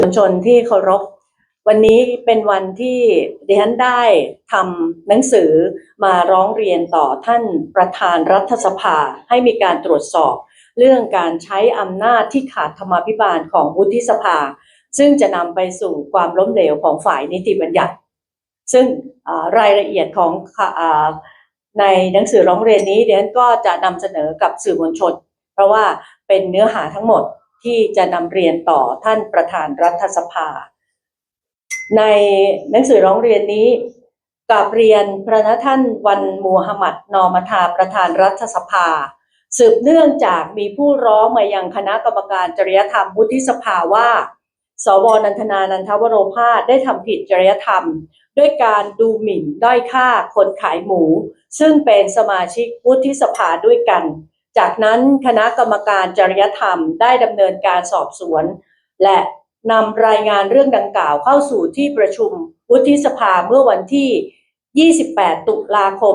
มวลชนที่เคารพวันนี้เป็นวันที่ดิฉันได้ทำหนังสือมาร้องเรียนต่อท่านประธานรัฐสภาให้มีการตรวจสอบ เรื่องการใช้อำนาจที่ขาดธรรมาภิบาลของวุฒิสภา ซึ่งจะนำไปสู่ความล้มเหลวของฝ่ายนิติบัญญัติ ซึ่งรายละเอียดของในหนังสือร้องเรียนนี้เดนก็จะนำเสนอกับสื่อมวลชน เพราะว่าเป็นเนื้อหาทั้งหมด ที่จะนำเรียนต่อท่านประธานรัฐสภา ในหนังสือร้องเรียนนี้กับเรียนพระนะท่านวันมูฮัมหมัดนอมทาประธานรัฐสภา สืบเนื่องจากมีผู้ร้องมายังคณะกรรมการจริยธรรมวุฒิสภาว่า สวนันทนานันทวโรภาสได้ทำผิดจริยธรรม ด้วยการดูหมิ่นด้อยค่าคนขายหมู ซึ่งเป็นสมาชิกวุฒิสภาด้วยกัน จากนั้นคณะกรรมการจริยธรรมได้ดำเนินการสอบสวน และนำรายงานเรื่องดังกล่าวเข้าสู่ที่ประชุมวุฒิสภาเมื่อวันที่ 28 ตุลาคม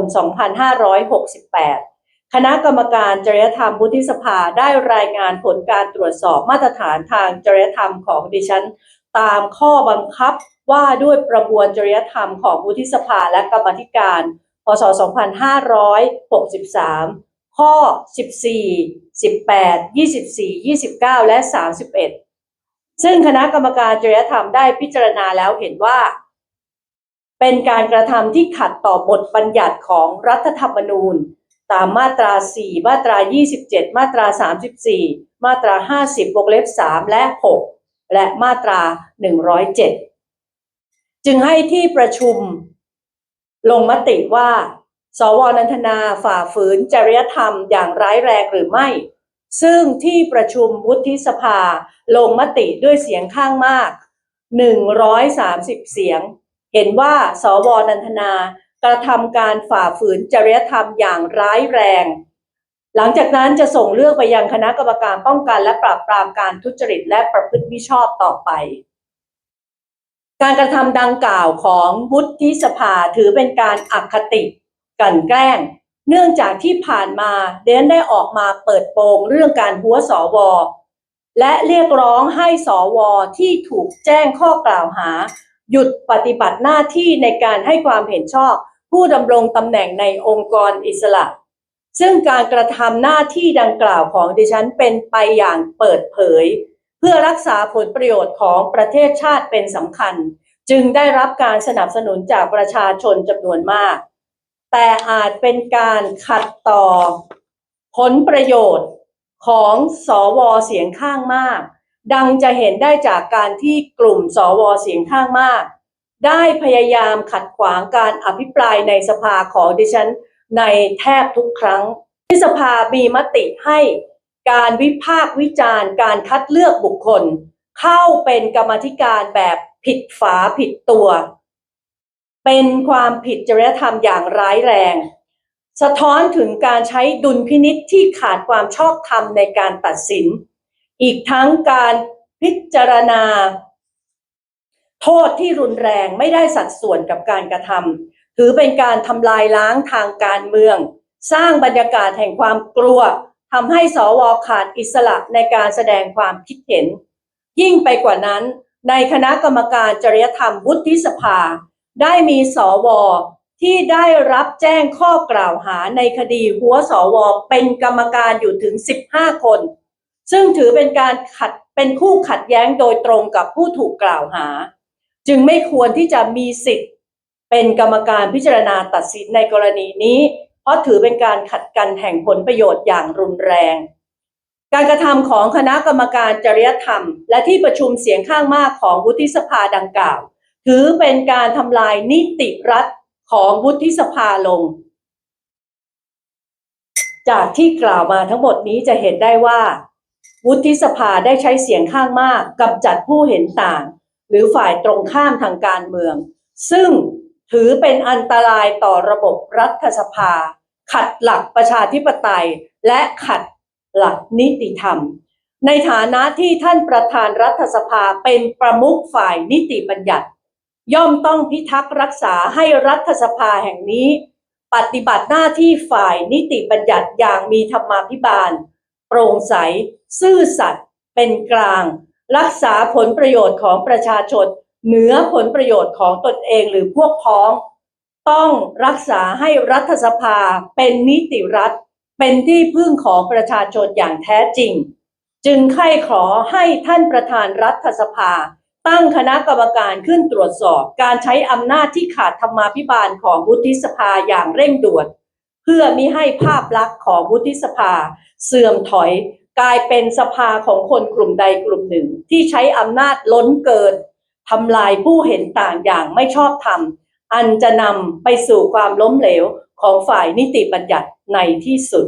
2568 คณะกรรมการจริยธรรมวุฒิสภาได้รายงานผลการตรวจสอบมาตรฐานทางจริยธรรมของดิฉัน ตามข้อบังคับว่าด้วยประมวลจริยธรรมของวุฒิสภาและกรรมธิการ พศ 2563 ข้อ 14 18 24 29 และ 31 ซึ่งคณะกรรมการจริยธรรมได้พิจารณาแล้วเห็นว่า เป็นการกระทำที่ขัดต่อบทบัญญัติของรัฐธรรมนูญ ตามมาตรา 4 มาตรา 27 มาตรา 34 มาตรา 50วงเล็บ 3 และ 6 และมาตรา 107 จึงให้ที่ประชุมลงมติว่า สวนันทนาฝ่าฝืนจริยธรรมอย่างร้ายแรงหรือไม่ ซึ่งที่ประชุมวุฒิสภาลงมติด้วยเสียงข้างมาก 130 เสียง เห็นว่าสวนันทนากระทำการฝ่าฝืนจริยธรรมอย่างร้ายแรง หลังจากนั้นจะส่งเรื่องไปยังคณะกรรมการป้องกันและปราบปรามการทุจริตและประพฤติมิชอบต่อไปการกระทำดังกล่าวของวุฒิสภาถือเป็นการอคติ กลั่นแกล้ง เนื่องจากที่ผ่านมาเดนได้ออกมาเปิดโปงเรื่องการหัวสวและเรียกร้องให้สวที่ถูกแจ้งข้อกล่าวหา หยุดปฏิบัติหน้าที่ในการให้ความเห็นชอบ ผู้ดำรงตำแหน่งในองค์กรอิสระ ซึ่งการกระทำหน้าที่ดังกล่าวของดิฉันเป็นไปอย่างเปิดเผย เพื่อรักษาผลประโยชน์ของประเทศชาติเป็นสำคัญ จึงได้รับการสนับสนุนจากประชาชนจำนวนมาก แต่อาจเป็นการขัดต่อ ผลประโยชน์ของสวเสียงข้างมาก ดังจะเห็นได้จากการที่กลุ่มสวเสียงข้างมาก ได้พยายามขัดขวางการอภิปรายในสภาของดิฉันในแทบทุกครั้ง ที่สภามีมติให้การวิพากษ์วิจารณ์ การคัดเลือกบุคคล เข้าเป็นกรรมธิการแบบผิดฝาผิดตัว เป็นความผิดจริยธรรมอย่างร้ายแรง สะท้อนถึงการใช้ดุลพินิษที่ขาดความชอบธรรมในการตัดสิน อีกทั้งการพิจารณา โทษที่รุนแรงไม่ได้สัดส่วนกับการกระทำถือเป็นการทำลายล้างทางการเมือง สร้างบรรยากาศแห่งความกลัวทำให้สวขาดอิสระในการแสดงความคิดเห็น ยิ่งไปกว่านั้น ในคณะกรรมการจริยธรรมวุฒิสภา ได้มีสวที่ได้รับแจ้งข้อกล่าวหาในคดีหัวสวเป็นกรรมการอยู่ถึง 15 คน ซึ่งถือเป็นการขัดเป็นคู่ขัดแย้งโดยตรงกับผู้ถูกกล่าวหา จึงไม่ควรที่จะมีสิทธิ์ เป็นกรรมการพิจารณาตัดสินในกรณีนี้ เพราะถือเป็นการขัดกันแห่งผลประโยชน์อย่างรุนแรง การกระทำของคณะกรรมการจริยธรรม และที่ประชุมเสียงข้างมากของวุฒิสภาดังกล่าว ถือเป็นการทำลายนิติรัฐของวุฒิสภาลง จากที่กล่าวมาทั้งหมดนี้จะเห็นได้ว่า วุฒิสภาได้ใช้เสียงข้างมากกำจัดผู้เห็นต่าง หรือฝ่ายตรงข้ามทางการเมือง ซึ่งถือเป็นอันตรายต่อระบบรัฐสภา ขัดหลักประชาธิปไตย และขัดหลักนิติธรรม ในฐานะที่ท่านประธานรัฐสภาเป็นประมุขฝ่ายนิติบัญญัติ ย่อมต้องพิทักษ์รักษาให้รัฐสภาแห่งนี้ ปฏิบัติหน้าที่ฝ่ายนิติบัญญัติอย่างมีธรรมาภิบาล โปร่งใส ซื่อสัตย์เป็นกลาง รักษาผลประโยชน์ของประชาชน เหนือผลประโยชน์ของตนเองหรือพวกพ้อง ต้องรักษาให้รัฐสภาเป็นนิติรัฐ เป็นที่พึ่งของประชาชนอย่างแท้จริง จึงใคร่ขอให้ท่านประธานรัฐสภา ตั้งคณะกรรมการขึ้นตรวจสอบการใช้อำนาจที่ขาดธรรมาภิบาลของวุฒิสภาอย่างเร่งด่วน เพื่อมิให้ภาพลักษณ์ของวุฒิสภา เสื่อมถอยกลายเป็นสภาของคนกลุ่มใดกลุ่มหนึ่ง ที่ใช้อำนาจล้นเกินทำลายผู้เห็นต่างอย่างไม่ชอบธรรม อันจะนำไปสู่ความล้มเหลวของฝ่ายนิติบัญญัติในที่สุด